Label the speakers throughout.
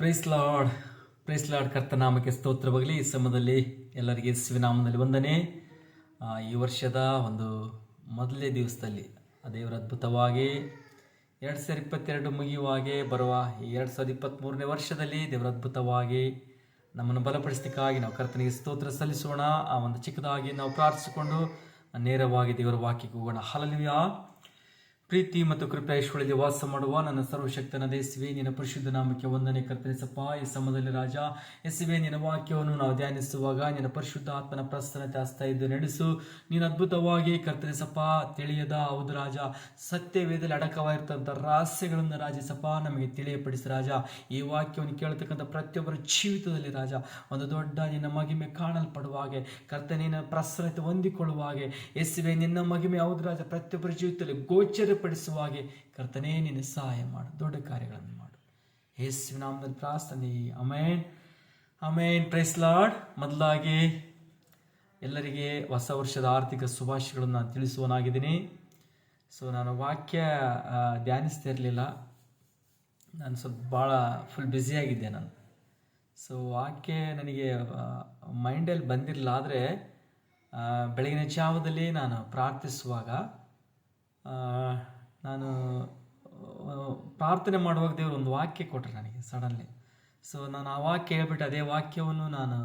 Speaker 1: Price Lord praise Lord ಕರ್ತನಾಮಕ್ಕೆ ಸ್ತೋತ್ರವಾಗಲಿ ಈ ಸಮಯದಲ್ಲಿ ಎಲ್ಲರಿಗೆ ಶಿವನಾಮದಲ್ಲಿ ವಂದನೆ. ಈ ವರ್ಷದ ಒಂದು ಮೊದಲನೇ ದಿವಸದಲ್ಲಿ ದೇವರ ಅದ್ಭುತವಾಗಿ ಎರಡು ಸಾವಿರದ ಇಪ್ಪತ್ತೆರಡು ಮುಗಿಯುವಾಗೆ ಬರುವ ಈ ಎರಡು ಸಾವಿರದ ಇಪ್ಪತ್ತ್ಮೂರನೇ ವರ್ಷದಲ್ಲಿ ದೇವರ ಅದ್ಭುತವಾಗಿ ನಮ್ಮನ್ನು ಬಲಪಡಿಸಲಿಕ್ಕಾಗಿ ನಾವು ಕರ್ತನಿಗೆ ಸ್ತೋತ್ರ ಸಲ್ಲಿಸೋಣ. ಆ ಒಂದು ಚಿಕ್ಕದಾಗಿ ನಾವು ಪ್ರಾರ್ಥಿಸಿಕೊಂಡು ನೇರವಾಗಿ ದೇವರ ವಾಕ್ಯಕ್ಕೆ ಹೋಗೋಣ. ಹಲಲಿಯಾ ಪ್ರೀತಿ ಮತ್ತು ಕೃಪೆ ಐಶ್ವರ್ಯದಲ್ಲಿ ವಾಸ ಮಾಡುವ ನನ್ನ ಸರ್ವಶಕ್ತನ ದೇಸಿವೆ, ನಿನ್ನ ಪರಿಶುದ್ಧ ನಾಮಕ್ಕೆ ವಂದನೆ ಕರ್ತನಿಸಪ್ಪ. ಈ ಸಮಯದಲ್ಲಿ ರಾಜ ಎಸಿವೆ ನಿನ್ನ ವಾಕ್ಯವನ್ನು ನಾವು ಧ್ಯಾನಿಸುವಾಗ ನಿನ್ನ ಪರಿಶುದ್ಧ ಆತ್ಮನ ಪ್ರಸನ್ನತೆ ಆಸ್ತಾ ಇದ್ದು ನಡೆಸು. ನೀನು ಅದ್ಭುತವಾಗಿ ಕರ್ತನಿಸಪ್ಪ, ತಿಳಿಯದ ಹೌದು ರಾಜ. ಸತ್ಯವೇದಲ್ಲಿ ಅಡಕವಾಗಿರ್ತಂಥ ರಹಸ್ಯಗಳನ್ನು ರಾಜಿಸಪ್ಪ, ನಮಗೆ ತಿಳಿಯಪಡಿಸಿ ರಾಜ. ಈ ವಾಕ್ಯವನ್ನು ಕೇಳತಕ್ಕಂಥ ಪ್ರತಿಯೊಬ್ಬರ ಜೀವಿತದಲ್ಲಿ ರಾಜ, ಒಂದು ದೊಡ್ಡ ನಿನ್ನ ಮಹಿಮೆ ಕಾಣಲ್ಪಡುವ ಹಾಗೆ ಕರ್ತನಿನ ಪ್ರಸನ್ನತೆ ಹೊಂದಿಕೊಳ್ಳುವ ಹಾಗೆ. ಎಸಿವೆ ನಿನ್ನ ಮಹಿಮೆ ಹೌದು ರಾಜ. ಪ್ರತಿಯೊಬ್ಬರ ಜೀವಿತದಲ್ಲಿ ಗೋಚರಪಡಿಸುವ ಹಾಗೆ ಕರ್ತನೇ ನೀನು ಸಹಾಯ ಮಾಡು. ದೊಡ್ಡ ಕಾರ್ಯಗಳನ್ನು ಮಾಡು. ಯೇಸು ನಾಮದಲ್ಲಿ ಪ್ರಾರ್ಥನೆ. ಅಮೇನ್ ಅಮೇನ್ ಪ್ರೈಸ್ ಲಾರ್ಡ್ ಮೊದಲಾಗಿ ಎಲ್ಲರಿಗೆ ಹೊಸ ವರ್ಷದ ಆರ್ಥಿಕ ಶುಭಾಶಯಗಳನ್ನು ನಾನು ತಿಳಿಸುವನಾಗಿದ್ದೀನಿ. ಸೊ ನಾನು ವಾಕ್ಯ ಧ್ಯಾನಿಸ್ತಾ ಇರಲಿಲ್ಲ. ನಾನು ಸ್ವಲ್ಪ ಭಾಳ ಫುಲ್ ಬ್ಯುಸಿಯಾಗಿದ್ದೆ ನಾನು. ಸೊ ವಾಕ್ಯ ನನಗೆ ಮೈಂಡಲ್ಲಿ ಬಂದಿರಲಿಲ್ಲ ಆದರೆ ಬೆಳಗಿನ ಜಾವದಲ್ಲಿ ನಾನು ಪ್ರಾರ್ಥಿಸುವಾಗ ನಾನು ಪ್ರಾರ್ಥನೆ ಮಾಡುವಾಗ ದೇವರು ಒಂದು ವಾಕ್ಯ ಕೊಟ್ಟರು ನನಗೆ ಸಡನ್ಲಿ ಸೊ ನಾನು ಆ ವಾಕ್ಯ ಹೇಳ್ಬಿಟ್ಟು ಅದೇ ವಾಕ್ಯವನ್ನು ನಾನು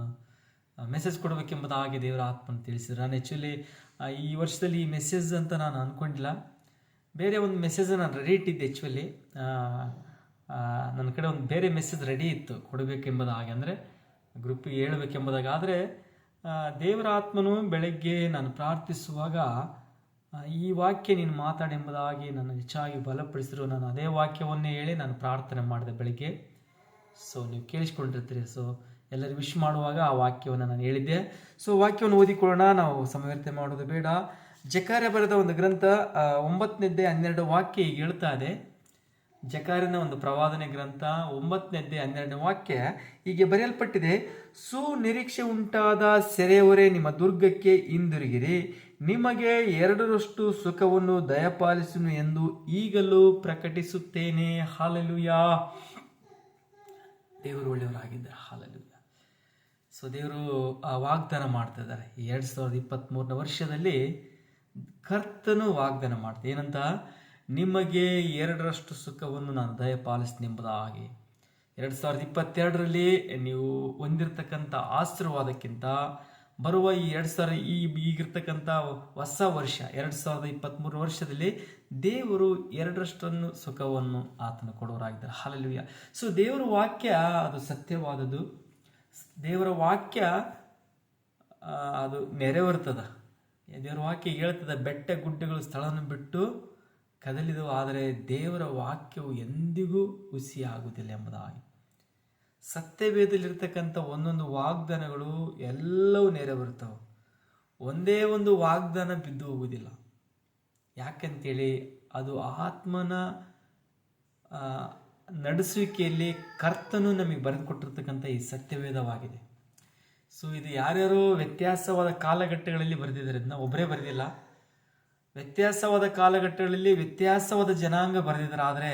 Speaker 1: ಮೆಸೇಜ್ ಕೊಡಬೇಕೆಂಬುದಾಗಿ ದೇವರ ಆತ್ಮನ ತಿಳಿಸಿದ್ರು. ನಾನು ಆ್ಯಕ್ಚುಲಿ ಈ ವರ್ಷದಲ್ಲಿ ಈ ಮೆಸೇಜ್ ಅಂತ ನಾನು ಅಂದ್ಕೊಂಡಿಲ್ಲ ಬೇರೆ ಒಂದು ಮೆಸೇಜ್ ನಾನು ರೆಡಿ ಇಟ್ಟಿದ್ದೆ ಆ್ಯಕ್ಚುಲಿ ನನ್ನ ಕಡೆ ಒಂದು ಬೇರೆ ಮೆಸೇಜ್ ರೆಡಿ ಇತ್ತು, ಕೊಡಬೇಕೆಂಬುದಾಗಿ. ಅಂದರೆ ಗ್ರೂಪಿಗೆ ಹೇಳಬೇಕೆಂಬುದಾಗಿ ಆದರೆ ದೇವರ ಆತ್ಮನು ಬೆಳಗ್ಗೆ ನಾನು ಪ್ರಾರ್ಥಿಸುವಾಗ ಈ ವಾಕ್ಯ ನೀನು ಮಾತಾಡೆಂಬುದಾಗಿ ನನ್ನ ಹೆಚ್ಚಾಗಿ ಬಲಪಡಿಸಿರು ನಾನು ಅದೇ ವಾಕ್ಯವನ್ನೇ ಹೇಳಿ ನಾನು ಪ್ರಾರ್ಥನೆ ಮಾಡಿದೆ ಬೆಳಿಗ್ಗೆ. ಸೊ ನೀವು ಕೇಳಿಸ್ಕೊಂಡಿರ್ತೀರಿ. ಸೊ ಎಲ್ಲರೂ ವಿಶ್ ಮಾಡುವಾಗ ಆ ವಾಕ್ಯವನ್ನು ನಾನು ಹೇಳಿದ್ದೆ. ಸೊ ವಾಕ್ಯವನ್ನು ಓದಿಕೊಳ್ಳೋಣ. ನಾವು ಸಮವ್ಯರ್ಥ ಮಾಡೋದು ಬೇಡ. ಜಕಾರ್ಯ ಬರೆದ ಒಂದು ಗ್ರಂಥ ಒಂಬತ್ತನೇದ್ದೇ ಹನ್ನೆರಡು ವಾಕ್ಯ ಈಗ ಹೇಳ್ತಾ ಇದೆ. ಜಕಾರಿನ ಒಂದು ಪ್ರವಾದನೆ ಗ್ರಂಥ ಒಂಬತ್ತನೇದ್ದೆ ಹನ್ನೆರಡನೇ ವಾಕ್ಯ ಹೀಗೆ ಬರೆಯಲ್ಪಟ್ಟಿದೆ. ಸುನಿರೀಕ್ಷೆ ಉಂಟಾದ ಸೆರೆಯವರೇ ನಿಮ್ಮ ದುರ್ಗಕ್ಕೆ ಹಿಂದಿರುಗಿರಿ. ನಿಮಗೆ ಎರಡರಷ್ಟು ಸುಖವನ್ನು ದಯಪಾಲಿಸುನು ಎಂದು ಈಗಲೂ ಪ್ರಕಟಿಸುತ್ತೇನೆ. ಹಾಲಲುಯ. ದೇವರು ಒಳ್ಳೆಯವರಾಗಿದ್ದಾರೆ. ಹಾಲಲುಯ. ಸೊ ದೇವರು ಆ ವಾಗ್ದಾನ ಮಾಡ್ತಾ ಇದ್ದಾರೆ. ಎರಡು ಸಾವಿರದ ಇಪ್ಪತ್ತ್ಮೂರನೇ ವರ್ಷದಲ್ಲಿ ಕರ್ತನು ವಾಗ್ದಾನ ಮಾಡ್ತಾ ಏನಂತ? ನಿಮಗೆ ಎರಡರಷ್ಟು ಸುಖವನ್ನು ನಾನು ದಯಪಾಲಿಸ್ತೀನಿ ಎಂಬುದಾಗಿ. ಎರಡು ಸಾವಿರದ ಇಪ್ಪತ್ತೆರಡರಲ್ಲಿ ನೀವು ಹೊಂದಿರತಕ್ಕಂಥ ಆಶೀರ್ವಾದಕ್ಕಿಂತ ಬರುವ ಈ ಎರಡು ಸಾವಿರ ಈ ಈಗಿರ್ತಕ್ಕಂಥ ಹೊಸ ವರ್ಷ, ಎರಡು ಸಾವಿರದ ಇಪ್ಪತ್ತ್ಮೂರು ವರ್ಷದಲ್ಲಿ ದೇವರು ಎರಡರಷ್ಟನ್ನು ಸುಖವನ್ನು ಆತನು ಕೊಡೋರಾಗಿದ್ದಾರೆ ಹಾಲೆಲುಯ್ಯ ಸೊ ದೇವರ ವಾಕ್ಯ, ಅದು ಸತ್ಯವಾದದ್ದು. ದೇವರ ವಾಕ್ಯ ಅದು ನೆರವೇರ್ತದ. ದೇವರ ವಾಕ್ಯ ಹೇಳ್ತದ, ಬೆಟ್ಟ ಗುಡ್ಡಗಳು ಸ್ಥಳವನ್ನು ಬಿಟ್ಟು ಕದಲಿದವು, ಆದರೆ ದೇವರ ವಾಕ್ಯವು ಎಂದಿಗೂ ಹುಸಿಯಾಗುವುದಿಲ್ಲ ಎಂಬುದಾಗಿ. ಸತ್ಯವೇದಲ್ಲಿರ್ತಕ್ಕಂಥ ಒಂದೊಂದು ವಾಗ್ದಾನಗಳು ಎಲ್ಲವೂ ನೆರವೇರ್ತವೆ ಒಂದೇ ಒಂದು ವಾಗ್ದಾನ ಬಿದ್ದು ಹೋಗುವುದಿಲ್ಲ. ಯಾಕಂತೇಳಿ ಅದು ಆತ್ಮನ ನಡೆಸುವಿಕೆಯಲ್ಲಿ ಕರ್ತನು ನಮಗೆ ಬರೆದುಕೊಟ್ಟಿರ್ತಕ್ಕಂಥ ಈ ಸತ್ಯವೇದವಾಗಿದೆ ಸೊ ಇದು ಯಾರ್ಯಾರು ವ್ಯತ್ಯಾಸವಾದ ಕಾಲಘಟ್ಟಗಳಲ್ಲಿ ಬರೆದಿದ್ದಾರೆ ಅದನ್ನ ಒಬ್ಬರೇ ಬರೆದಿಲ್ಲ. ವ್ಯತ್ಯಾಸವಾದ ಕಾಲಘಟ್ಟಗಳಲ್ಲಿ ವ್ಯತ್ಯಾಸವಾದ ಜನಾಂಗ ಬರೆದಿದ್ದಾರೆ ಆದರೆ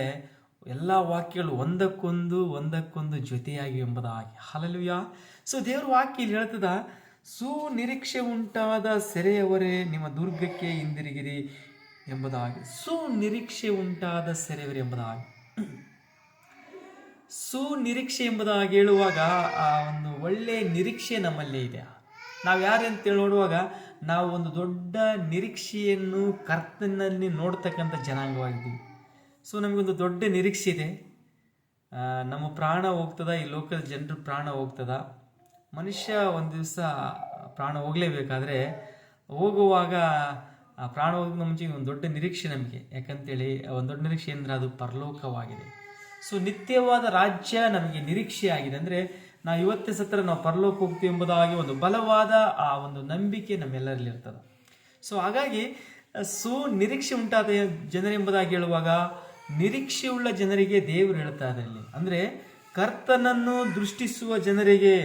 Speaker 1: ಎಲ್ಲ ವಾಕ್ಯಗಳು ಒಂದಕ್ಕೊಂದು ಒಂದಕ್ಕೊಂದು ಜೊತೆಯಾಗಿ ಎಂಬುದಾಗಿ. ಹಲಲುಯ ಸೊ ದೇವ್ರ ವಾಕ್ಯ ಇಲ್ಲಿ ಹೇಳ್ತದ, ಸುನಿರೀಕ್ಷೆ ಉಂಟಾದ ಸೆರೆಯವರೇ, ನಿಮ್ಮ ದುರ್ಗಕ್ಕೆ ಹಿಂದಿರುಗಿರಿ ಎಂಬುದಾಗಿ. ಸುನಿರೀಕ್ಷೆ ಉಂಟಾದ ಸೆರೆಯವರೇ ಎಂಬುದಾಗಿ. ಸುನಿರೀಕ್ಷೆ ಎಂಬುದಾಗಿ ಹೇಳುವಾಗ, ಆ ಒಂದು ಒಳ್ಳೆಯ ನಿರೀಕ್ಷೆ ನಮ್ಮಲ್ಲೇ ಇದೆ. ನಾವು ಯಾರಂತೇಳಿ ನೋಡುವಾಗ, ನಾವು ಒಂದು ದೊಡ್ಡ ನಿರೀಕ್ಷೆಯನ್ನು ಕರ್ತನಲ್ಲಿ ನೋಡ್ತಕ್ಕಂಥ ಜನಾಂಗವಾಗಿದ್ದೀವಿ. ಸೊ ನಮಗೊಂದು ದೊಡ್ಡ ನಿರೀಕ್ಷೆ ಇದೆ. ನಮ್ಮ ಪ್ರಾಣ ಹೋಗ್ತದ? ಈ ಲೋಕದ ಜನರ ಪ್ರಾಣ ಹೋಗ್ತದ? ಮನುಷ್ಯ ಒಂದು ದಿವಸ ಪ್ರಾಣ ಹೋಗಲೇಬೇಕಾದ್ರೆ ಹೋಗುವಾಗ ಪ್ರಾಣ ಹೋಗೋದು ಮುಂಚೆ ಒಂದು ದೊಡ್ಡ ನಿರೀಕ್ಷೆ ನಮಗೆ. ಯಾಕಂತೇಳಿ, ಒಂದು ದೊಡ್ಡ ನಿರೀಕ್ಷೆ ಅಂದರೆ ಅದು ಪರಲೋಕವಾಗಿದೆ. ಸೊ ನಿತ್ಯವಾದ ರಾಜ್ಯ ನಮಗೆ ನಿರೀಕ್ಷೆ ಆಗಿದೆ. ಅಂದರೆ ನಾವು ಇವತ್ತೇ ಸತ್ರ ನಾವು ಪರಲೋಕ ಹೋಗ್ತೀವಿ ಎಂಬುದಾಗಿ ಒಂದು ಬಲವಾದ ಆ ಒಂದು ನಂಬಿಕೆ ನಮ್ಮೆಲ್ಲರಲ್ಲಿ ಇರ್ತದೆ. ಸೊ ಹಾಗಾಗಿ ಸೊ ನಿರೀಕ್ಷೆ ಉಂಟಾದ ಜನರೆಂಬುದಾಗಿ ಹೇಳುವಾಗ ನಿರೀಕ್ಷೆಯುಳ್ಳ ಜನರಿಗೆ ದೇವರು ಹೇಳ್ತಾರೆ ಅಲ್ಲಿ. ಅಂದರೆ ಕರ್ತನನ್ನು ದೃಷ್ಟಿಸುವ ಜನರಿಗೆ,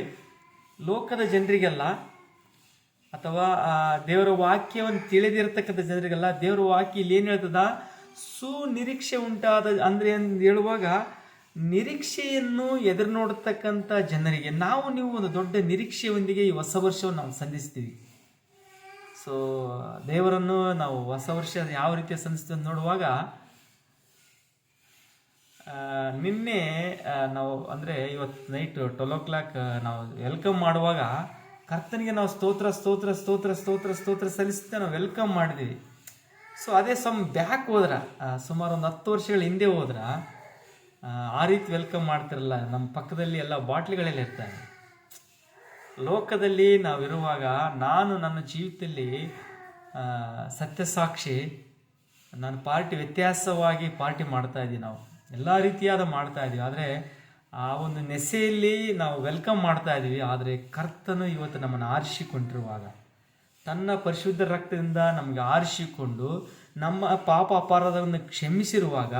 Speaker 1: ಲೋಕದ ಜನರಿಗೆಲ್ಲ, ಅಥವಾ ದೇವರ ವಾಕ್ಯವನ್ನು ತಿಳಿದಿರತಕ್ಕಂಥ ಜನರಿಗೆಲ್ಲ ದೇವರ ವಾಕ್ಯ ಇಲ್ಲಿ ಏನು ಹೇಳ್ತದ? ಸುನಿರೀಕ್ಷೆ ಉಂಟಾದ ಅಂದರೆ ಹೇಳುವಾಗ, ನಿರೀಕ್ಷೆಯನ್ನು ಎದುರು ನೋಡತಕ್ಕಂಥ ಜನರಿಗೆ, ನಾವು ನೀವು ಒಂದು ದೊಡ್ಡ ನಿರೀಕ್ಷೆಯೊಂದಿಗೆ ಈ ಹೊಸ ವರ್ಷವನ್ನು ನಾವು ಸಂಧಿಸ್ತೀವಿ. ಸೊ ದೇವರನ್ನು ನಾವು ಹೊಸ ವರ್ಷ ಯಾವ ರೀತಿ ಸಂಧಿಸ್ತೀವಿ ನೋಡುವಾಗ ನಿನ್ನೆ ನಾವು ಅಂದರೆ ಇವತ್ತು ನೈಟ್ ಟ್ವೆಲ್ ಓ ಕ್ಲಾಕ್ ನಾವು ವೆಲ್ಕಮ್ ಮಾಡುವಾಗ ಕರ್ತನಿಗೆ ನಾವು ಸ್ತೋತ್ರ ಸ್ತೋತ್ರ ಸ್ತೋತ್ರ ಸ್ತೋತ್ರ ಸ್ತೋತ್ರ ಸಲ್ಲಿಸುತ್ತೆ ನಾವು ವೆಲ್ಕಮ್ ಮಾಡಿದ್ವಿ ಸೊ ಅದೇ ಸಮ್ ಬ್ಯಾಕ್ ಹೋದ್ರ ಸುಮಾರು ಒಂದು ಹತ್ತು ವರ್ಷಗಳ ಹಿಂದೆ ಹೋದ್ರ ಆ, ರೀತಿ ವೆಲ್ಕಮ್ ಮಾಡ್ತಿರಲ್ಲ ನಮ್ಮ ಪಕ್ಕದಲ್ಲಿ ಎಲ್ಲ ಬಾಟ್ಲಿಗಳೆಲ್ಲ ಇರ್ತಾರೆ ಲೋಕದಲ್ಲಿ ನಾವಿರುವಾಗ ನಾನು ನನ್ನ ಜೀವಿತದಲ್ಲಿ ಸತ್ಯಸಾಕ್ಷಿ ನಾನು ಪಾರ್ಟಿ ವ್ಯತ್ಯಾಸವಾಗಿ ಪಾರ್ಟಿ ಮಾಡ್ತಾ ಇದ್ದೀವಿ ನಾವು. ಎಲ್ಲ ರೀತಿಯಾದ ಮಾಡ್ತಾ ಇದ್ದೀವಿ ಆದರೆ ಆ ಒಂದು ನೆಸೆಯಲ್ಲಿ ನಾವು ವೆಲ್ಕಮ್ ಮಾಡ್ತಾ ಇದ್ದೀವಿ ಆದರೆ ಕರ್ತನು ಇವತ್ತು ನಮ್ಮನ್ನು ಆರಿಸಿಕೊಂಡಿರುವಾಗ, ತನ್ನ ಪರಿಶುದ್ಧ ರಕ್ತದಿಂದ ನಮಗೆ ಆರಿಸಿಕೊಂಡು ನಮ್ಮ ಪಾಪ ಅಪರಾಧವನ್ನು ಕ್ಷಮಿಸಿರುವಾಗ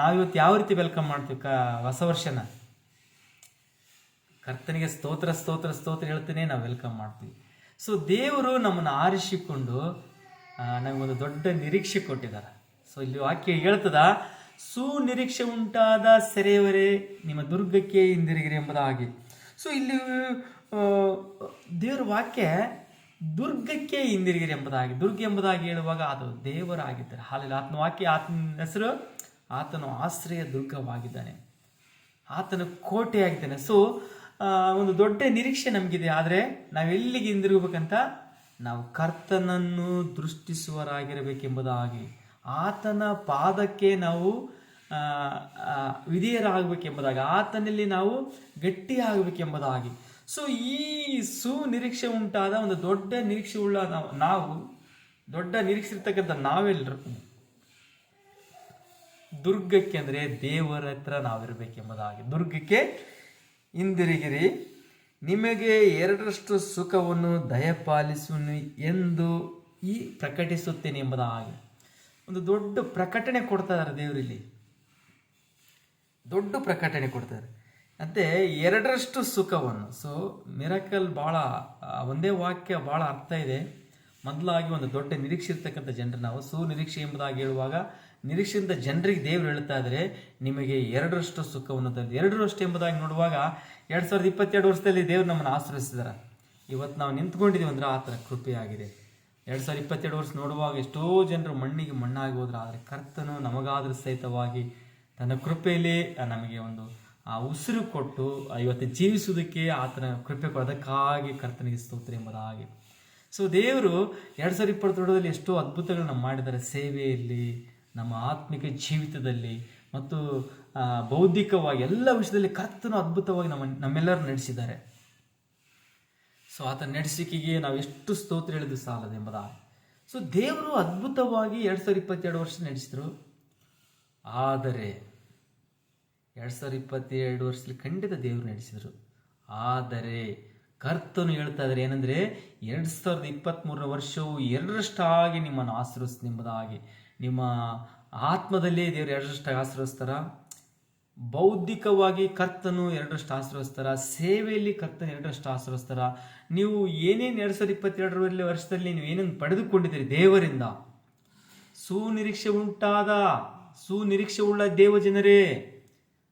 Speaker 1: ನಾವಿವತ್ತು ಯಾವ ರೀತಿ ವೆಲ್ಕಮ್ ಮಾಡ್ತೀವಿ ಕ, ಹೊಸ ವರ್ಷನ? ಕರ್ತನಿಗೆ ಸ್ತೋತ್ರ ಸ್ತೋತ್ರ ಸ್ತೋತ್ರ ಹೇಳ್ತೇನೆ, ನಾವು ವೆಲ್ಕಮ್ ಮಾಡ್ತೀವಿ. ಸೊ ದೇವರು ನಮ್ಮನ್ನು ಆರಿಸಿಕೊಂಡು ನಮಗೊಂದು ದೊಡ್ಡ ನಿರೀಕ್ಷೆ ಕೊಟ್ಟಿದ್ದಾರೆ. ಸೊ ಇಲ್ಲಿ ವಾಕ್ಯ ಹೇಳ್ತದ? ಸುನಿರೀಕ್ಷೆ ಉಂಟಾದ ಸೆರೆಯವರೇ ನಿಮ್ಮ ದುರ್ಗಕ್ಕೆ ಹಿಂದಿರುಗಿರಿ ಎಂಬುದಾಗಿ ಸೊ ಇಲ್ಲಿ ದೇವರ ವಾಕ್ಯ ದುರ್ಗಕ್ಕೆ ಹಿಂದಿರುಗಿರಿ ಎಂಬುದಾಗಿ ದುರ್ಗ ಎಂಬುದಾಗಿ ಹೇಳುವಾಗ ಅದು ದೇವರಾಗಿದ್ದಾರೆ. ಹಾಲಿಲ್ಲ ಆತನ ವಾಕ್ಯ ಆತನ ಹೆಸರು ಆತನು ಆಶ್ರಯ ದುರ್ಗವಾಗಿದ್ದಾನೆ. ಆತನ ಕೋಟೆಯಾಗಿದ್ದಾನೆ. ಸೊ ಒಂದು ದೊಡ್ಡ ನಿರೀಕ್ಷೆ ನಮಗಿದೆ. ಆದರೆ ನಾವೆಲ್ಲಿಗೆ ಹಿಂದಿರುಗಬೇಕಂತ? ನಾವು ಕರ್ತನನ್ನು ದೃಷ್ಟಿಸುವರಾಗಿರಬೇಕೆಂಬುದಾಗಿ ಆತನ ಪಾದಕ್ಕೆ ನಾವು ವಿಧಿಯರಾಗಬೇಕೆಂಬುದಾಗಿ, ಆತನಲ್ಲಿ ನಾವು ಗಟ್ಟಿಯಾಗಬೇಕೆಂಬುದಾಗಿ. ಸೊ ಈ ಸುನಿರೀಕ್ಷೆ ಉಂಟಾದ ಒಂದು ದೊಡ್ಡ ನಿರೀಕ್ಷೆ ಉಳ್ಳ ನಾವು ದೊಡ್ಡ ನಿರೀಕ್ಷೆ ಇರ್ತಕ್ಕಂಥ ನಾವೆಲ್ಲರೂ ದುರ್ಗಕ್ಕೆ ಅಂದರೆ ದೇವರ ಹತ್ರ ನಾವಿರಬೇಕೆಂಬುದಾಗಿ. ದುರ್ಗಕ್ಕೆ ಹಿಂದಿರುಗಿರಿ, ನಿಮಗೆ ಎರಡರಷ್ಟು ಸುಖವನ್ನು ದಯಪಾಲಿಸುವನು ಎಂದು ಈ ಪ್ರಕಟಿಸುತ್ತೇನೆ ಎಂಬುದಾಗಿ. ಒಂದು ದೊಡ್ಡ ಪ್ರಕಟಣೆ ಕೊಡ್ತಾ ಇದ್ದಾರೆ ದೇವರಿಲ್ಲಿ. ದೊಡ್ಡ ಪ್ರಕಟಣೆ ಕೊಡ್ತಾರೆ. ಅಂತೆ ಎರಡರಷ್ಟು ಸುಖವನ್ನು. ಸೊ ಮಿರಕಲ್ ಭಾಳ ಒಂದೇ ವಾಕ್ಯ ಭಾಳ ಅರ್ಥ ಇದೆ. ಮೊದಲಾಗಿ ಒಂದು ದೊಡ್ಡ ನಿರೀಕ್ಷೆ ಇರ್ತಕ್ಕಂಥ ಜನರು ನಾವು ಸುನಿರೀಕ್ಷೆ ಎಂಬುದಾಗಿ ಹೇಳುವಾಗ ನಿರೀಕ್ಷೆಯಿಂದ ಜನರಿಗೆ ದೇವರು ಹೇಳ್ತಾ ಇದ್ದರೆ ನಿಮಗೆ ಎರಡರಷ್ಟು ಸುಖವನ್ನು ತಂದು, ಎರಡರಷ್ಟು ಎಂಬುದಾಗಿ ನೋಡುವಾಗ ಎರಡು ಸಾವಿರದ ಇಪ್ಪತ್ತೆರಡು ವರ್ಷದಲ್ಲಿ ದೇವರು ನಮ್ಮನ್ನು ಆಶ್ರಯಿಸಿದಾರೆ. ಇವತ್ತು ನಾವು ನಿಂತ್ಕೊಂಡಿದ್ದೀವಿ ಅಂದ್ರೆ ಥರ ಕೃಪೆಯಾಗಿದೆ. ಎರಡು ಸಾವಿರದ ಇಪ್ಪತ್ತೆರಡು ವರ್ಷ ನೋಡುವಾಗ ಎಷ್ಟೋ ಜನರು ಮಣ್ಣಿಗೆ ಮಣ್ಣಾಗಿ ಹೋದ್ರೆ, ಆದರೆ ಕರ್ತನು ನಮಗಾದರೂ ಸಹಿತವಾಗಿ ತನ್ನ ಕೃಪೆಯಲ್ಲಿ ನಮಗೆ ಒಂದು, ಆ ಉಸಿರು ಕೊಟ್ಟು ಇವತ್ತು ಜೀವಿಸುವುದಕ್ಕೆ ಆತನ ಕೃಪೆ. ಅದಕ್ಕಾಗಿ ಕರ್ತನಿಗೆ ಸ್ತೋತ್ರ ಎಂಬುದಾಗಿ ಸೊ ದೇವರು ಎರಡು ಸಾವಿರದ ಇಪ್ಪತ್ತೆರಡರಲ್ಲಿ ಎಷ್ಟೋ ಅದ್ಭುತಗಳನ್ನ ಮಾಡಿದ್ದಾರೆ ಸೇವೆಯಲ್ಲಿ, ನಮ್ಮ ಆತ್ಮಿಕ ಜೀವಿತದಲ್ಲಿ, ಮತ್ತು ಬೌದ್ಧಿಕವಾಗಿ ಎಲ್ಲ ವಿಷಯದಲ್ಲಿ ಕರ್ತನು ಅದ್ಭುತವಾಗಿ ನಮ್ಮ ನಮ್ಮೆಲ್ಲರೂ ನಡೆಸಿದ್ದಾರೆ ಸೊ ಆತ ನಡೆಸಿಕೆಗೆ ನಾವು ಎಷ್ಟು ಸ್ತೋತ್ರ ಹೇಳಿದ್ರು ಸಾಲದು ಎಂಬುದಾಗಿ ಸೊ ದೇವರು ಅದ್ಭುತವಾಗಿ ಎರಡು ಸಾವಿರದ ಇಪ್ಪತ್ತೆರಡು ವರ್ಷ ನಡೆಸಿದ್ರು. ಆದರೆ ಎರಡು ಸಾವಿರದ ಇಪ್ಪತ್ತೆರಡು ವರ್ಷದಲ್ಲಿ ಖಂಡಿತ ದೇವರು ನಡೆಸಿದರು. ಆದರೆ ಕರ್ತನು ಹೇಳ್ತಾ ಇದ್ದಾರೆ ಏನಂದರೆ ಎರಡು ಸಾವಿರದ ಇಪ್ಪತ್ತ್ಮೂರನೇ ವರ್ಷವು ಎರಡರಷ್ಟಾಗಿ ನಿಮ್ಮನ್ನು ಆಶ್ರಯಿಸ್ತು ಎಂಬುದಾಗಿ. ನಿಮ್ಮ ಆತ್ಮದಲ್ಲೇ ದೇವರು ಎರಡರಷ್ಟಾಗಿ ಆಶ್ರಯಿಸ್ತಾರ ಬೌದ್ಧಿಕವಾಗಿ ಕರ್ತನು ಎರಡರಷ್ಟು ಆಶ್ರಯಿಸ್ತಾರ ಸೇವೆಯಲ್ಲಿ ಕರ್ತನು ಎರಡರಷ್ಟು ಆಶ್ರಯಿಸ್ತಾರ ನೀವು ಏನೇನು ಎರಡು ಸಾವಿರದ ಇಪ್ಪತ್ತೆರಡರಲ್ಲಿ ವರ್ಷದಲ್ಲಿ ನೀವು ಏನೇನು ಪಡೆದುಕೊಂಡಿದ್ದೀರಿ ದೇವರಿಂದ? ಸುನಿರೀಕ್ಷೆ ಉಂಟಾದ ಸುನಿರೀಕ್ಷೆ ಉಳ್ಳ ದೇವ ಜನರೇ,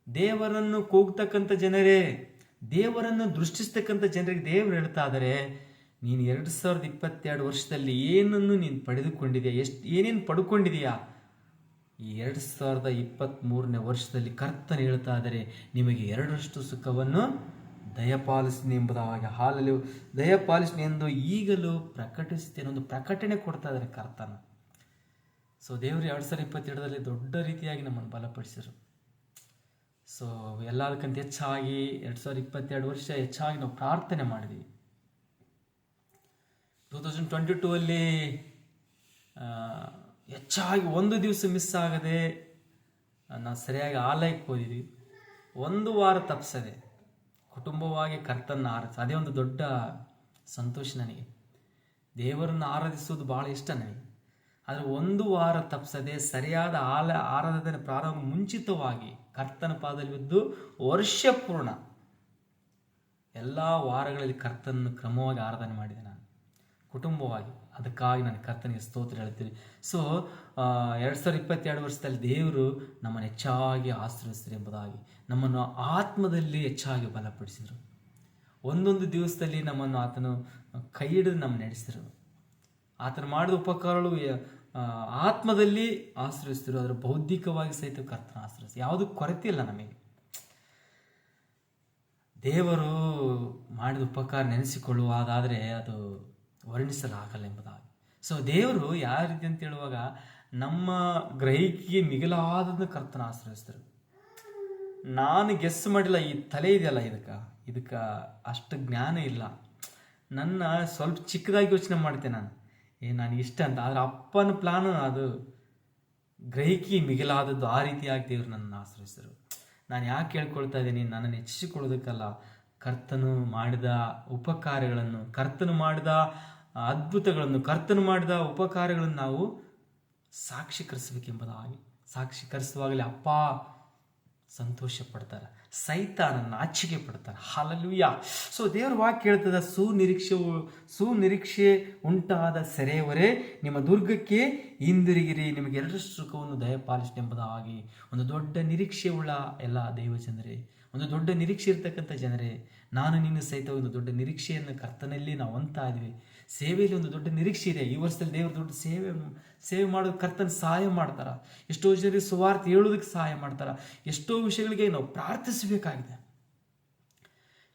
Speaker 1: ದೇವರನ್ನು ಕೂಗ್ತಕ್ಕಂಥ ಜನರೇ, ದೇವರನ್ನು ದೃಷ್ಟಿಸ್ತಕ್ಕಂಥ ಜನರಿಗೆ ದೇವರು ಹೇಳ್ತಾ ಇದ್ದಾರೆ, ನೀನು ಎರಡು ಸಾವಿರದ ಇಪ್ಪತ್ತೆರಡು ವರ್ಷದಲ್ಲಿ ಏನನ್ನು ನೀನು ಪಡೆದುಕೊಂಡಿದೆಯಾ ಎಷ್ಟು ಏನೇನು ಪಡ್ಕೊಂಡಿದೆಯಾ ಈ ಎರಡು ಸಾವಿರದ ಇಪ್ಪತ್ತ್ಮೂರನೇ ವರ್ಷದಲ್ಲಿ ಕರ್ತನ ಹೇಳ್ತಾ ಇದ್ದಾರೆ ನಿಮಗೆ ಎರಡರಷ್ಟು ಸುಖವನ್ನು ದಯಪಾಲಿಸ್ತೀನಿ ಎಂಬುದಾಗಿ. ಹಾಲಲ್ಲಿ ದಯಪಾಲಿಸ್ತೀನಿ ಎಂದು ಈಗಲೂ ಪ್ರಕಟಿಸ್ತೇನೆ ಒಂದು ಪ್ರಕಟಣೆ ಕೊಡ್ತಾ ಇದ್ದಾರೆ ಕರ್ತನ. ಸೊ ದೇವರು ಎರಡು ಸಾವಿರದ ಇಪ್ಪತ್ತೆರಡರಲ್ಲಿ ದೊಡ್ಡ ರೀತಿಯಾಗಿ ನಮ್ಮನ್ನು ಬಲಪಡಿಸಿದರು. ಸೊ ಎಲ್ಲದಕ್ಕಿಂತ ಹೆಚ್ಚಾಗಿ ಎರಡು ಸಾವಿರದ ಇಪ್ಪತ್ತೆರಡು ವರ್ಷ ಹೆಚ್ಚಾಗಿ ನಾವು ಪ್ರಾರ್ಥನೆ ಮಾಡಿದ್ವಿ. ಟೂ ತೌಸಂಡ್ ಟ್ವೆಂಟಿ ಟೂ ಅಲ್ಲಿ ಹೆಚ್ಚಾಗಿ ಒಂದು ದಿವಸ ಮಿಸ್ ಆಗದೆ ನಾವು ಸರಿಯಾಗಿ ಆಲಯಕ್ಕೆ ಹೋದಿದ್ವಿ. ಒಂದು ವಾರ ತಪ್ಪಿಸದೆ ಕುಟುಂಬವಾಗಿ ಕರ್ತನ ಆರಾಧಿಸ ಅದೇ ಒಂದು ದೊಡ್ಡ ಸಂತೋಷ ನನಗೆ. ದೇವರನ್ನು ಆರಾಧಿಸುವುದು ಭಾಳ ಇಷ್ಟ ನನಗೆ. ಆದರೆ ಒಂದು ವಾರ ತಪ್ಪಿಸದೆ ಸರಿಯಾದ ಆಲ ಆರಾಧನೆ ಪ್ರಾರಂಭ ಮುಂಚಿತವಾಗಿ ಕರ್ತನ ಪಾದದಲ್ಲಿ ಬಿದ್ದು ವರ್ಷ ಪೂರ್ಣ ಎಲ್ಲ ವಾರಗಳಲ್ಲಿ ಕರ್ತನನ್ನು ಕ್ರಮವಾಗಿ ಆರಾಧನೆ ಮಾಡಿದೆ ನಾನು ಕುಟುಂಬವಾಗಿ. ಅದಕ್ಕಾಗಿ ನಾನು ಕರ್ತನಿಗೆ ಸ್ತೋತ್ರ ಹೇಳ್ತೀನಿ. ಸೊ ಎರಡು ಸಾವಿರದ ಇಪ್ಪತ್ತೆರಡು ವರ್ಷದಲ್ಲಿ ದೇವರು ನಮ್ಮನ್ನು ಹೆಚ್ಚಾಗಿ ಆಶ್ರಯಿಸಿದ್ರು ಎಂಬುದಾಗಿ, ನಮ್ಮನ್ನು ಆತ್ಮದಲ್ಲಿ ಹೆಚ್ಚಾಗಿ ಬಲಪಡಿಸಿದರು. ಒಂದೊಂದು ದಿವಸದಲ್ಲಿ ನಮ್ಮನ್ನು ಆತನು ಕೈ ಹಿಡಿದು ನಮ್ಮ ನಡೆಸಿದರು. ಆತನ ಮಾಡಿದ ಉಪಕಾರಗಳು ಆತ್ಮದಲ್ಲಿ ಆಶ್ರಯಿಸ್ತಿರು ಅದರ ಬೌದ್ಧಿಕವಾಗಿ ಸಹಿತ ಕರ್ತನ ಆಶ್ರಯಿಸಿ ಯಾವುದು ಕೊರತೆ ಇಲ್ಲ ನಮಗೆ. ದೇವರು ಮಾಡಿದ ಉಪಕಾರ ನೆನೆಸಿಕೊಳ್ಳುವುದಾದರೆ ಅದು ವರ್ಣಿಸಲಾಗಲ್ಲ ಎಂಬುದಾಗಿ. ಸೊ ದೇವರು ಯಾವ ರೀತಿ ಅಂತ ಹೇಳುವಾಗ ನಮ್ಮ ಗ್ರಹಿಕೆಗೆ ಮಿಗಿಲಾದದ್ದು ಕರ್ತನ ಆಶ್ರಯಿಸ್ತಾರೆ. ನಾನು ಗೆಸ್ ಮಾಡಿಲ್ಲ, ಈ ತಲೆ ಇದೆಯಲ್ಲ ಇದಕ್ಕೆ? ಇದಕ್ಕೆ ಅಷ್ಟು ಜ್ಞಾನ ಇಲ್ಲ. ನನ್ನ ಸ್ವಲ್ಪ ಚಿಕ್ಕದಾಗಿ ಯೋಚನೆ ಮಾಡ್ತೇನೆ ನಾನು. ಏ, ನಾನು ಇಷ್ಟ ಅಂತ. ಆದರೆ ಅಪ್ಪನ ಪ್ಲಾನ್ ಅದು ಗ್ರಹಿಕೆ ಮಿಗಿಲಾದದ್ದು ಆ ರೀತಿಯಾಗಿ ದೇವರು ನನ್ನನ್ನು ಆಶ್ರಯಿಸಿದರು ನಾನು ಯಾಕೆ ಹೇಳ್ಕೊಳ್ತಾ ಇದ್ದೀನಿ? ನನ್ನನ್ನು ಹೆಚ್ಚಿಸಿಕೊಳ್ಳೋದಕ್ಕಲ್ಲ. ಕರ್ತನು ಮಾಡಿದ ಉಪಕಾರಗಳನ್ನು, ಕರ್ತನು ಮಾಡಿದ ಅದ್ಭುತಗಳನ್ನು ಕರ್ತನು ಮಾಡಿದ ಉಪಕಾರಗಳನ್ನು ನಾವು ಸಾಕ್ಷೀಕರಿಸಬೇಕೆಂಬುದಾಗಿ, ಸಾಕ್ಷೀಕರಿಸುವಾಗಲೇ ಅಪ್ಪ ಸಂತೋಷ ಪಡ್ತಾರೆ ಸೈತಾನನ್ನು ಆಚಿಕೆ ಪಡ್ತಾರೆ. ಹಾಲಲುಯ್ಯ ಸೊ ದೇವರ ವಾಕ್ಯ ಹೇಳ್ತದ, ಸುನಿರೀಕ್ಷೆ ಸುನಿರೀಕ್ಷೆ ಉಂಟಾದ ಸೆರೆಯವರೇ, ನಿಮ್ಮ ದುರ್ಗಕ್ಕೆ ಹಿಂದಿರುಗಿರಿ, ನಿಮಗೆ ಎರಡು ಸುಖವನ್ನು ದಯಪಾಲಿಸಿ ಎಂಬುದಾಗಿ ಒಂದು ದೊಡ್ಡ ನಿರೀಕ್ಷೆ ಉಳ್ಳ ಎಲ್ಲ ದೈವ ಜನರೇ, ಒಂದು ದೊಡ್ಡ ನಿರೀಕ್ಷೆ ಇರ್ತಕ್ಕಂಥ ಜನರೇ, ನಾನು ನೀನು ಸಹಿತ ಒಂದು ದೊಡ್ಡ ನಿರೀಕ್ಷೆಯನ್ನು ಕರ್ತನಲ್ಲಿ ನಾವು ಅಂತ ಇದ್ವಿ ಸೇವೆಯಲ್ಲಿ ಒಂದು ದೊಡ್ಡ ನಿರೀಕ್ಷೆ ಇದೆ. ಈ ವರ್ಷದಲ್ಲಿ ದೇವರು ದೊಡ್ಡ ಸೇವೆ ಸೇವೆ ಮಾಡೋದು ಕರ್ತನ ಸಹಾಯ ಮಾಡ್ತಾರ. ಎಷ್ಟೋ ಜನರಿಗೆ ಸುವಾರ್ಥ ಹೇಳೋದಕ್ಕೆ ಸಹಾಯ ಮಾಡ್ತಾರ. ಎಷ್ಟೋ ವಿಷಯಗಳಿಗೆ ನಾವು ಪ್ರಾರ್ಥಿಸಬೇಕಾಗಿದೆ.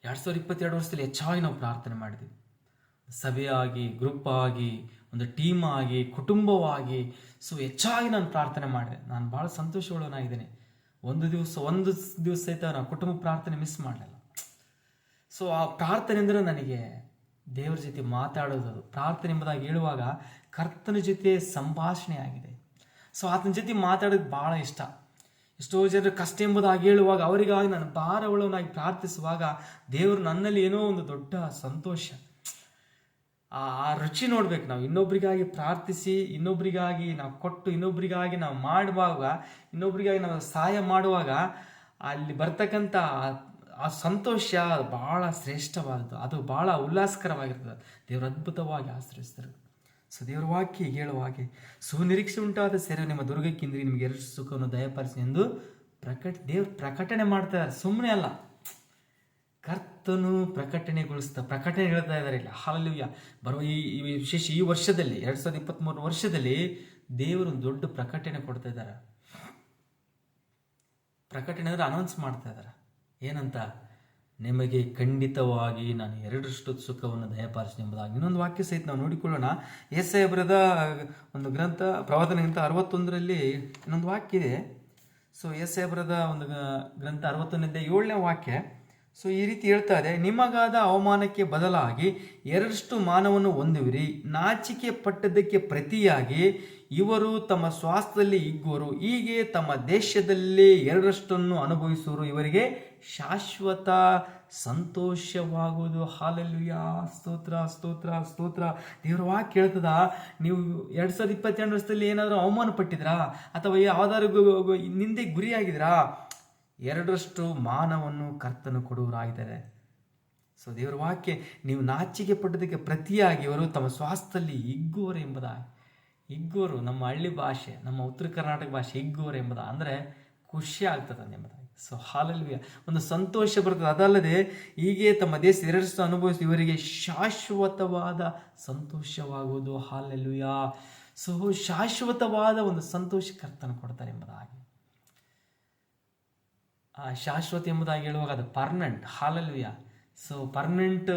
Speaker 1: ಎರಡು ಸಾವಿರದ ಇಪ್ಪತ್ತೆರಡು ವರ್ಷದಲ್ಲಿ ಹೆಚ್ಚಾಗಿ ನಾವು ಪ್ರಾರ್ಥನೆ ಮಾಡಿದ್ವಿ. ಸಭೆಯಾಗಿ, ಗ್ರೂಪ್ ಆಗಿ, ಒಂದು ಟೀಮ್ ಆಗಿ, ಕುಟುಂಬವಾಗಿ, ಸೊ ಹೆಚ್ಚಾಗಿ ನಾನು ಪ್ರಾರ್ಥನೆ ಮಾಡಿದೆ. ನಾನು ಭಾಳ ಸಂತೋಷವುಳ್ಳವನಾಗಿದ್ದೇನೆ. ಒಂದು ದಿವಸ ಒಂದು ದಿವಸ ಸಹಿತ ನಾನು ಕುಟುಂಬ ಪ್ರಾರ್ಥನೆ ಮಿಸ್ ಮಾಡಲಿಲ್ಲ. ಸೊ ಆ ಪ್ರಾರ್ಥನೆ ಅಂದರೆ ನನಗೆ ದೇವರ ಜೊತೆ ಮಾತಾಡೋದು. ಪ್ರಾರ್ಥನೆ ಎಂಬುದಾಗಿ ಹೇಳುವಾಗ ಕರ್ತನ ಜೊತೆ ಸಂಭಾಷಣೆ ಆಗಿದೆ. ಸೊ ಆತನ ಜೊತೆ ಮಾತಾಡೋದು ಭಾಳ ಇಷ್ಟ. ಎಷ್ಟೋ ಜನರು ಕಷ್ಟ ಎಂಬುದಾಗಿ ಹೇಳುವಾಗ ಅವರಿಗಾಗಿ ನಾನು ಭಾರವುಳ್ಳವನಾಗಿ ಪ್ರಾರ್ಥಿಸುವಾಗ ದೇವರು ನನ್ನಲ್ಲಿ ಏನೋ ಒಂದು ದೊಡ್ಡ ಸಂತೋಷ. ಆ ಆ ರುಚಿ ನೋಡ್ಬೇಕು ನಾವು. ಇನ್ನೊಬ್ರಿಗಾಗಿ ಪ್ರಾರ್ಥಿಸಿ, ಇನ್ನೊಬ್ರಿಗಾಗಿ ನಾವು ಕೊಟ್ಟು, ಇನ್ನೊಬ್ರಿಗಾಗಿ ನಾವು ಮಾಡುವಾಗ, ಇನ್ನೊಬ್ರಿಗಾಗಿ ನಾವು ಸಹಾಯ ಮಾಡುವಾಗ ಅಲ್ಲಿ ಬರ್ತಕ್ಕಂಥ ಆ- ಸಂತೋಷ ಬಹಳ ಶ್ರೇಷ್ಠವಾದದ್ದು ಅದು ಬಹಳ ಉಲ್ಲಾಸಕರವಾಗಿರ್ತದೆ. ದೇವರು ಅದ್ಭುತವಾಗಿ ಆಶ್ರಯಿಸಿದರು ಸೊ ದೇವರ ವಾಕ್ಯ ಹೇಳುವ ಹಾಗೆ, ಸುನಿರೀಕ್ಷೆ ಉಂಟಾದ ಸೆರೆ ನಿಮ್ಮ ದುರ್ಗಕ್ಕಿಂದ್ರಿ, ನಿಮಗೆ ಎರಡು ಸುಖವನ್ನು ದಯಪಾಲಿಸಿ ಎಂದು ಪ್ರಕಟ, ದೇವ್ರು ಪ್ರಕಟಣೆ ಮಾಡ್ತಾರೆ ಸುಮ್ಮನೆ ಅಲ್ಲ. ಕರ್ತನು ಪ್ರಕಟಣೆಗೊಳಿಸ್ತಾ, ಪ್ರಕಟಣೆ ಹೇಳ್ತಾ ಇದ್ದಾರೆ ಇಲ್ಲ. ಹಾಲಲ್ಯ ಬರುವ ಈ ವಿಶೇಷ ಈ ವರ್ಷದಲ್ಲಿ, ಎರಡು ಸಾವಿರದ ಇಪ್ಪತ್ತ್ಮೂರು ವರ್ಷದಲ್ಲಿ ದೇವರು ದೊಡ್ಡ ಪ್ರಕಟಣೆ ಕೊಡ್ತಾ ಇದ್ದಾರೆ. ಪ್ರಕಟಣೆ ಅಂದರೆ ಅನೌನ್ಸ್ ಮಾಡ್ತಾ ಇದ್ದಾರೆ. ಏನಂತ? ನಿಮಗೆ ಖಂಡಿತವಾಗಿ ನಾನು ಎರಡರಷ್ಟು ಸುಖವನ್ನು ದಯಪಾಲಿಸಿ ಎಂಬುದಾಗಿ. ಇನ್ನೊಂದು ವಾಕ್ಯ ಸಹಿತ ನಾವು ನೋಡಿಕೊಳ್ಳೋಣ. ಎಸ್ ಐ ಬರೆದ ಒಂದು ಗ್ರಂಥ, ಪ್ರವಾದನ ಗ್ರಂಥ ಅರವತ್ತೊಂದರಲ್ಲಿ ಇನ್ನೊಂದು ವಾಕ್ಯ ಇದೆ. ಸೊ ಎಸ್ ಐ ಬರೆದ ಒಂದು ಗ್ರಂಥ ಅರವತ್ತೊಂದರಿಂದ ಏಳನೇ ವಾಕ್ಯ. ಸೊ ಈ ರೀತಿ ಹೇಳ್ತಾ ಇದೆ, ನಿಮಗಾದ ಅವಮಾನಕ್ಕೆ ಬದಲಾಗಿ ಎರಡಷ್ಟು ಮಾನವನ್ನು ಹೊಂದುವಿರಿ. ನಾಚಿಕೆ ಪಟ್ಟದಕ್ಕೆ ಪ್ರತಿಯಾಗಿ ಇವರು ತಮ್ಮ ಸ್ವಾಸ್ಥ್ಯದಲ್ಲಿ ಇಗ್ಗುವರು ಹೀಗೆ ತಮ್ಮ ದೇಶದಲ್ಲಿ ಎರಡರಷ್ಟನ್ನು ಅನುಭವಿಸುವರು ಇವರಿಗೆ ಶಾಶ್ವತ ಸಂತೋಷವಾಗುವುದು. ಹಾಲಲ್ಲುಯ ಸ್ತೋತ್ರ ಸ್ತೋತ್ರ ಸ್ತೋತ್ರ. ದೇವರ ವಾಕ್ಯ ಕೇಳ್ತದ, ನೀವು ಎರಡು ಸಾವಿರದ ಇಪ್ಪತ್ತೆರಡು ವರ್ಷದಲ್ಲಿ ಏನಾದರೂ ಅವಮಾನ ಪಟ್ಟಿದ್ರಾ ಅಥವಾ ಯಾವ್ದಾದ್ರು ನಿಂದೆ ಗುರಿಯಾಗಿದ್ರಾ? ಎರಡರಷ್ಟು ಮಾನವನ್ನು ಕರ್ತನು ಕೊಡುವರಾಗಿದ್ದಾರೆ ಸೊ ದೇವರ ವಾಕ್ಯ, ನೀವು ನಾಚಿಕೆ ಪಟ್ಟದಕ್ಕೆ ಪ್ರತಿಯಾಗಿ ಇವರು ತಮ್ಮ ಸ್ವಾಸ್ಥ್ಯದಲ್ಲಿ ಇಗ್ಗುವರು ಎಂಬುದಾಗಿ. ಇಗ್ಗೋರು ನಮ್ಮ ಹಳ್ಳಿ ಭಾಷೆ, ನಮ್ಮ ಉತ್ತರ ಕರ್ನಾಟಕ ಭಾಷೆ ಇಗ್ಗೋರು ಎಂಬುದ ಅಂದರೆ ಖುಷಿ ಆಗ್ತದೆ ಎಂಬುದಾಗಿ. ಸೊ ಹಾಲಲ್ಲಿ ಒಂದು ಸಂತೋಷ ಬರ್ತದೆ. ಅದಲ್ಲದೆ ಹೀಗೆ ತಮ್ಮ ದೇಶ ಎರಡಷ್ಟು ಅನುಭವಿಸಿ ಇವರಿಗೆ ಶಾಶ್ವತವಾದ ಸಂತೋಷವಾಗುವುದು. ಹಾಲಲ್ವಿಯ ಸೊ ಶಾಶ್ವತವಾದ ಒಂದು ಸಂತೋಷ ಕರ್ತನ ಕೊಡ್ತಾರೆ ಎಂಬುದಾಗಿ. ಶಾಶ್ವತ ಎಂಬುದಾಗಿ ಹೇಳುವಾಗ ಅದು ಪರ್ಮನೆಂಟ್, ಹಾಲಲ್ವಿಯ. ಸೊ ಪರ್ಮನೆಂಟ್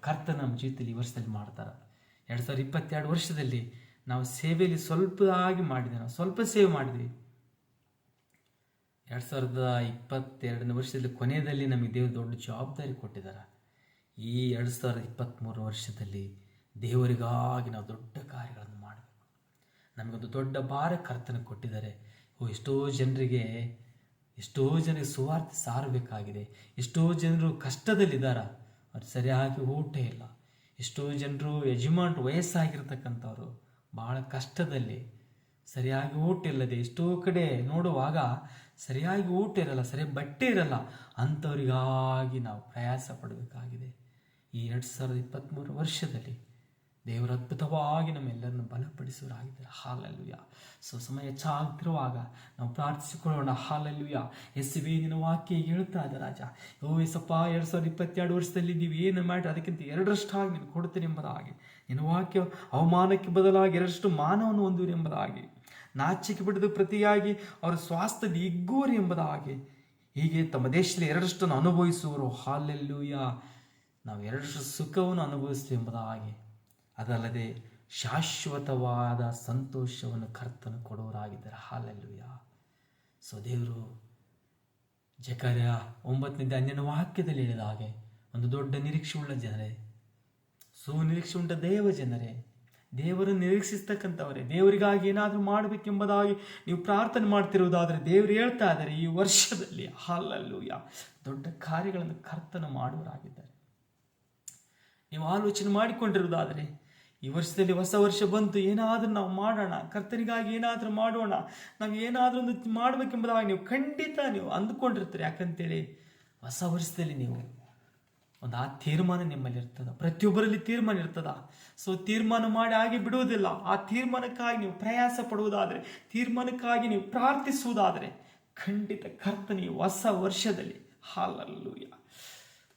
Speaker 1: ಕರ್ತ ನಮ್ಮ ಜೀವಿತದಲ್ಲಿ ಈ ವರ್ಷದಲ್ಲಿ ಮಾಡ್ತಾರೆ. ಎರಡು ಸಾವಿರದ ಇಪ್ಪತ್ತೆರಡು ವರ್ಷದಲ್ಲಿ ನಾವು ಸೇವೆಯಲ್ಲಿ ಸ್ವಲ್ಪ ಆಗಿ ಮಾಡಿದ್ವಿ. ನಾವು ಸ್ವಲ್ಪ ಸೇವೆ ಮಾಡಿದ್ವಿ. ಎರಡು ಸಾವಿರದ ಇಪ್ಪತ್ತೆರಡನೇ ವರ್ಷದಲ್ಲಿ ಕೊನೆಯಲ್ಲಿ ನಮಗೆ ದೇವರು ದೊಡ್ಡ ಜವಾಬ್ದಾರಿ ಕೊಟ್ಟಿದ್ದಾರೆ. ಈ ಎರಡು ಸಾವಿರದ ಇಪ್ಪತ್ತ್ಮೂರು ವರ್ಷದಲ್ಲಿ ದೇವರಿಗಾಗಿ ನಾವು ದೊಡ್ಡ ಕಾರ್ಯಗಳನ್ನು ಮಾಡಬೇಕು. ನಮಗೊಂದು ದೊಡ್ಡ ಭಾರ ಕರ್ತನ ಕೊಟ್ಟಿದ್ದಾರೆ. ಓ, ಎಷ್ಟೋ ಜನರಿಗೆ ಎಷ್ಟೋ ಜನಕ್ಕೆ ಸುವಾರ್ತೆ ಸಾರಬೇಕಾಗಿದೆ. ಎಷ್ಟೋ ಜನರು ಕಷ್ಟದಲ್ಲಿದ್ದಾರ? ಅವ್ರು ಸರಿಯಾಗಿ ಊಟ ಇಲ್ಲ. ಎಷ್ಟೋ ಜನರು ಯಜಮಾನ್ ವಯಸ್ಸಾಗಿರ್ತಕ್ಕಂಥವ್ರು ಭಾಳ ಕಷ್ಟದಲ್ಲಿ ಸರಿಯಾಗಿ ಊಟ ಇಲ್ಲದೆ ಎಷ್ಟೋ ಕಡೆ ನೋಡುವಾಗ ಸರಿಯಾಗಿ ಊಟ ಇರಲ್ಲ, ಸರಿ ಬಟ್ಟೆ ಇರಲ್ಲ, ಅಂಥವ್ರಿಗಾಗಿ ನಾವು ಪ್ರಯಾಸ ಪಡಬೇಕಾಗಿದೆ. ಈ ಎರಡು ಸಾವಿರದ ಇಪ್ಪತ್ತ್ಮೂರು ವರ್ಷದಲ್ಲಿ ದೇವರ ಅದ್ಭುತವಾಗಿ ನಮ್ಮೆಲ್ಲರನ್ನು ಬಲಪಡಿಸುವರಾಗಿದ್ದಾರೆ ಹಾಲಲ್ಲುಯ್ಯ ಸೊ, ಸಮಯ ಹೆಚ್ಚಾಗ್ತಿರುವಾಗ ನಾವು ಪ್ರಾರ್ಥಿಸಿಕೊಳ್ಳೋಣ. ಹಾಲಲ್ಲುಯ್ಯ ಎಸ್ವಿ ನಿನ್ನ ವಾಕ್ಯ ಹೇಳ್ತಾ ಇದೆ ರಾಜ. ಓ ಎಸಪ್ಪ ಎರಡು ಸಾವಿರದ ಇಪ್ಪತ್ತೆರಡು ವರ್ಷದಲ್ಲಿ ನೀವು ಏನು ಮಾಡಿ ಅದಕ್ಕಿಂತ ಎರಡರಷ್ಟಾಗಿ ನೀನು ಕೊಡ್ತೀನಿ ಎಂಬುದಾಗಿ. ನಿನ್ನ ವಾಕ್ಯ ಅವಮಾನಕ್ಕೆ ಬದಲಾಗಿ ಎರಡಷ್ಟು ಮಾನವನ್ನು ಹೊಂದುವರು ಎಂಬುದಾಗಿ. ನಾಚಿಕೆ ಬಿಡದು ಪ್ರತಿಯಾಗಿ ಅವರ ಸ್ವಾಸ್ಥ್ಯದ ಇಗ್ಗುವರು ಎಂಬುದಾಗಿ. ಹೀಗೆ ತಮ್ಮ ದೇಶದಲ್ಲಿ ಎರಡರಷ್ಟನ್ನು ಅನುಭವಿಸುವರು. ಹಾಲೆಲ್ಲೂಯ ನಾವು ಎರಡರಷ್ಟು ಸುಖವನ್ನು ಅನುಭವಿಸ್ತೀವಿ ಎಂಬುದಾಗಿ. ಅದಲ್ಲದೆ ಶಾಶ್ವತವಾದ ಸಂತೋಷವನ್ನು ಕರ್ತನು ಕೊಡೋರಾಗಿದ್ದಾರೆ ಹಾಲೆಲ್ಲುಯ್ಯ ಸೊ ದೇವರು ಜಕರ್ಯ ಒಂಬತ್ತನೇ ಅನ್ಯನ ವಾಕ್ಯದಲ್ಲಿ ಹೇಳಿದ ಹಾಗೆ, ಒಂದು ದೊಡ್ಡ ನಿರೀಕ್ಷೆ ಉಳ್ಳ ಜನರೇ ಸುನಿರೀಕ್ಷೆ ಉಂಟ ದೇವ ಜನರೇ, ದೇವರನ್ನು ನಿರೀಕ್ಷಿಸ್ತಕ್ಕಂಥವರೇ, ದೇವರಿಗಾಗಿ ಏನಾದರೂ ಮಾಡಬೇಕೆಂಬುದಾಗಿ ನೀವು ಪ್ರಾರ್ಥನೆ ಮಾಡ್ತಿರುವುದಾದರೆ ದೇವರು ಹೇಳ್ತಾ ಇದ್ದಾರೆ ಈ ವರ್ಷದಲ್ಲಿ. ಹಾಲಲ್ಲೂಯ್ಯ ದೊಡ್ಡ ಕಾರ್ಯಗಳನ್ನು ಕರ್ತನ ಮಾಡುವರಾಗಿದ್ದಾರೆ ನೀವು ಆಲೋಚನೆ ಮಾಡಿಕೊಂಡಿರುವುದಾದರೆ ಈ ವರ್ಷದಲ್ಲಿ ಹೊಸ ವರ್ಷ ಬಂತು, ಏನಾದರೂ ನಾವು ಮಾಡೋಣ, ಕರ್ತನಿಗಾಗಿ ಏನಾದರೂ ಮಾಡೋಣ, ನಾವು ಏನಾದರೂ ಒಂದು ಮಾಡಬೇಕೆಂಬುದಾಗಿ ನೀವು ಖಂಡಿತ ನೀವು ಅಂದುಕೊಂಡಿರ್ತೀರಿ. ಯಾಕಂತೇಳಿ ಹೊಸ ವರ್ಷದಲ್ಲಿ ನೀವು ಒಂದು ಆ ತೀರ್ಮಾನ ನಿಮ್ಮಲ್ಲಿ ಇರ್ತದ. ಪ್ರತಿಯೊಬ್ಬರಲ್ಲಿ ತೀರ್ಮಾನ ಇರ್ತದ. ಸೊ ತೀರ್ಮಾನ ಮಾಡಿ ಆಗಿ ಬಿಡುವುದಿಲ್ಲ. ಆ ತೀರ್ಮಾನಕ್ಕಾಗಿ ನೀವು ಪ್ರಯಾಸ ಪಡುವುದಾದರೆ, ತೀರ್ಮಾನಕ್ಕಾಗಿ ನೀವು ಪ್ರಾರ್ಥಿಸುವುದಾದರೆ ಖಂಡಿತ ಕರ್ತನಿ ಹೊಸ ವರ್ಷದಲ್ಲಿ. ಹಾಲಲ್ಲೂಯ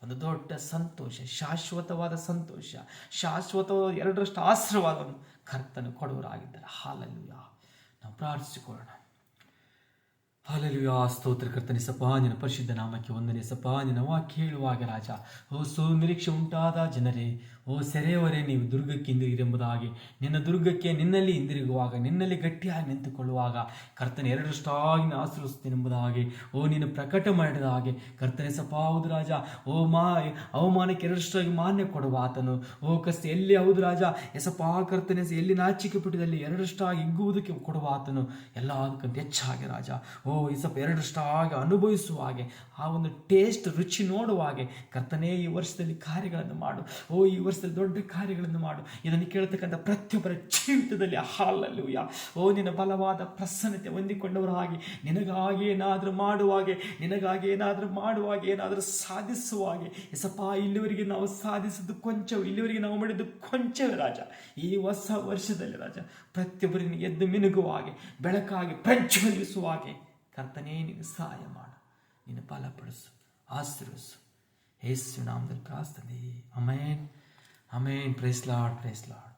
Speaker 1: ಒಂದು ದೊಡ್ಡ ಸಂತೋಷ ಶಾಶ್ವತವಾದ ಸಂತೋಷ ಶಾಶ್ವತ ಎರಡರಷ್ಟು ಆಶೀರ್ವಾದವನ್ನು ಕರ್ತನು ಕೊಡುವರಾಗಿದ್ದಾರೆ ಹಾಲಲ್ಲಿ ನಾವು ಪ್ರಾರ್ಥಿಸಿಕೊಳ್ಳೋಣ. ಹಾಲೆಲುಯ ಸ್ತೋತ್ರ ಕರ್ತನೆ, ಸಪಾನಿನ ಪರಿಶುದ್ಧ ನಾಮಕ್ಕೆ ವಂದನೆ. ಸಪಾನಿನ ನಿನ್ನ ಕೇಳುವಾಗ ರಾಜ, ಓ, ಸೋ, ನಿರೀಕ್ಷೆ ಉಂಟಾದ ಜನರೇ, ಓ, ಸೆರೆಯವರೇ, ನೀವು ದುರ್ಗಕ್ಕೆ ಹಿಂದಿರುಗಿರೆಂಬುದಾಗಿ. ನಿನ್ನ ದುರ್ಗಕ್ಕೆ ನಿನ್ನಲ್ಲಿ ಹಿಂದಿರುಗುವಾಗ, ನಿನ್ನಲ್ಲಿ ಗಟ್ಟಿಯಾಗಿ ನಿಂತುಕೊಳ್ಳುವಾಗ ಕರ್ತನೆ ಎರಡರಷ್ಟಾಗಿ ಆಶ್ರಯಿಸ್ತೀನೆಂಬುದಾಗಿ ಓ, ನೀನು ಪ್ರಕಟ ಮಾಡಿದ ಹಾಗೆ ಕರ್ತನೆ, ಸಪಾ, ಹೌದು ರಾಜ. ಓ, ಮಾ, ಅವಮಾನಕ್ಕೆ ಎರಡರಷ್ಟಾಗಿ ಮಾನ್ಯ ಕೊಡುವ ಆತನು. ಓ, ಕಸ್ತ, ಎಲ್ಲಿ ಹೌದು ರಾಜ? ಎಸಪಾ, ಕರ್ತನೆ, ಎಲ್ಲಿ ನಾಚಿಕೆ ಪುಟದಲ್ಲಿ ಎರಡರಷ್ಟಾಗಿ ಹಿಗ್ಗುವುದಕ್ಕೆ ಕೊಡುವ ಆತನು. ಎಲ್ಲ ಅದಕ್ಕಿಂತ ಹೆಚ್ಚಾಗಿ ರಾಜ. ಓ ಈ ಸ್ವಲ್ಪ ಹಾಗೆ ಅನುಭವಿಸುವ ಹಾಗೆ, ಆ ಒಂದು ಟೇಸ್ಟ್ ರುಚಿ ನೋಡುವ ಹಾಗೆ ಕರ್ತನೇ ಈ ವರ್ಷದಲ್ಲಿ ಕಾರ್ಯಗಳನ್ನು ಮಾಡು. ಓ, ಈ ವರ್ಷದಲ್ಲಿ ದೊಡ್ಡ ಕಾರ್ಯಗಳನ್ನು ಮಾಡು. ಇದನ್ನು ಕೇಳ್ತಕ್ಕಂಥ ಪ್ರತಿಯೊಬ್ಬರ ಜೀವಿತದಲ್ಲಿ ಹಾಲಲ್ಲೂ ಯಾ ಓ, ನಿನ್ನ ಬಲವಾದ ಪ್ರಸನ್ನತೆ ಹೊಂದಿಕೊಂಡವರ ಹಾಗೆ ನಿನಗಾಗಿ ಏನಾದರೂ ಮಾಡುವಾಗೆ ನಿನಗಾಗಿ ಏನಾದರೂ ಮಾಡುವಾಗೆ ಏನಾದರೂ ಸಾಧಿಸುವ ಹಾಗೆ. ಎಸಪ್ಪ, ಇಲ್ಲಿವರೆಗೆ ನಾವು ಸಾಧಿಸಿದ್ದು ಕೊಂಚವು, ಇಲ್ಲಿವರೆಗೆ ನಾವು ಮಾಡಿದ್ದು ಕೊಂಚವೇ ರಾಜ. ಈ ಹೊಸ ವರ್ಷದಲ್ಲಿ ರಾಜ, ಪ್ರತಿಯೊಬ್ಬರಿಗೆ ಎದ್ದು ಮಿನುಗುವ ಹಾಗೆ, ಬೆಳಕಾಗಿ ಪ್ರಜ್ವಲಿಸುವ ಹಾಗೆ. ಸಹಾಯ ಮಾಡು ನಿನ್ನ ಬಲಪಡಿಸು ಆಶೀರ್ವಸು ಯೇಸು ನಾಮದಲ್ಲಿ ಪ್ರಾರ್ಥನೆ amen amen praise Lord praise Lord